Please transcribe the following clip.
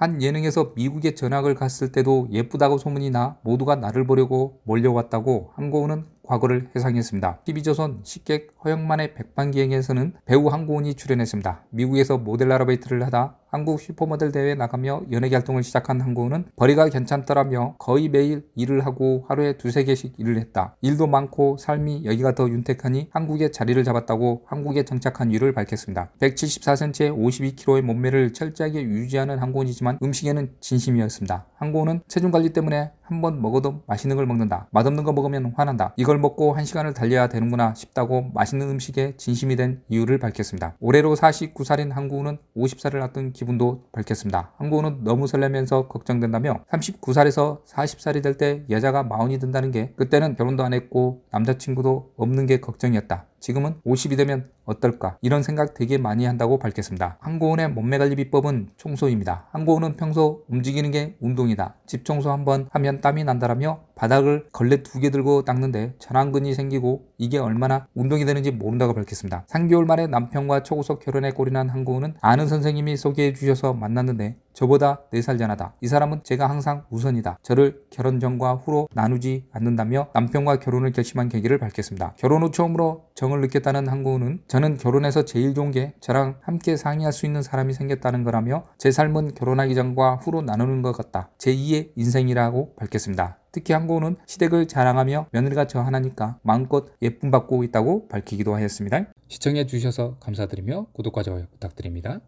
한 예능에서 미국에 전학을 갔을 때도 예쁘다고 소문이 나 모두가 나를 보려고 몰려왔다고 한고은은 과거를 회상했습니다. TV조선 식객 허영만의 백반기행에서는 배우 한고은이 출연했습니다. 미국에서 모델 아르바이트를 하다 한국 슈퍼모델 대회에 나가며 연예계 활동을 시작한 한고은은 벌이가 괜찮더라며 거의 매일 일을 하고 하루에 두세 개씩 일을 했다. 일도 많고 삶이 여기가 더 윤택하니 한국에 자리를 잡았다고 한국에 정착한 이유를 밝혔습니다. 174cm에 52kg의 몸매를 철저하게 유지하는 한고은이지만 음식에는 진심이었습니다. 한고은은 체중 관리 때문에 한 번 먹어도 맛있는 걸 먹는다. 맛없는 거 먹으면 화난다. 이걸 먹고 한 시간을 달려야 되는구나 싶다고 맛있는 음식에 진심이 된 이유를 밝혔습니다. 올해로 49살인 한고은은 50살을 앞둔 기분도 밝혔습니다. 한고은은 너무 설레면서 걱정된다며 39살에서 40살이 될 때 여자가 마흔이 든다는 게 그때는 결혼도 안 했고 남자친구도 없는 게 걱정이었다. 지금은 50이 되면 어떨까 이런 생각 되게 많이 한다고 밝혔습니다. 한고은의 몸매 관리 비법은 청소입니다. 한고은은 평소 움직이는 게 운동이다. 집 청소 한번 하면 땀이 난다라며 바닥을 걸레 두 개 들고 닦는데 전완근이 생기고 이게 얼마나 운동이 되는지 모른다고 밝혔습니다. 3개월 만에 남편과 초구석 결혼에 골인한 한고은은 아는 선생님이 소개해 주셔서 만났는데 저보다 4살 전하다. 이 사람은 제가 항상 우선이다. 저를 결혼 전과 후로 나누지 않는다며 남편과 결혼을 결심한 계기를 밝혔습니다. 결혼 후 처음으로 정을 느꼈다는 한고은은 저는 결혼해서 제일 좋은 게 저랑 함께 상의할 수 있는 사람이 생겼다는 거라며 제 삶은 결혼하기 전과 후로 나누는 것 같다. 제2의 인생이라고 밝혔습니다. 특히 한고은은 시댁을 자랑하며 며느리가 저 하나니까 마음껏 예쁨 받고 있다고 밝히기도 하였습니다. 시청해 주셔서 감사드리며 구독과 좋아요 부탁드립니다.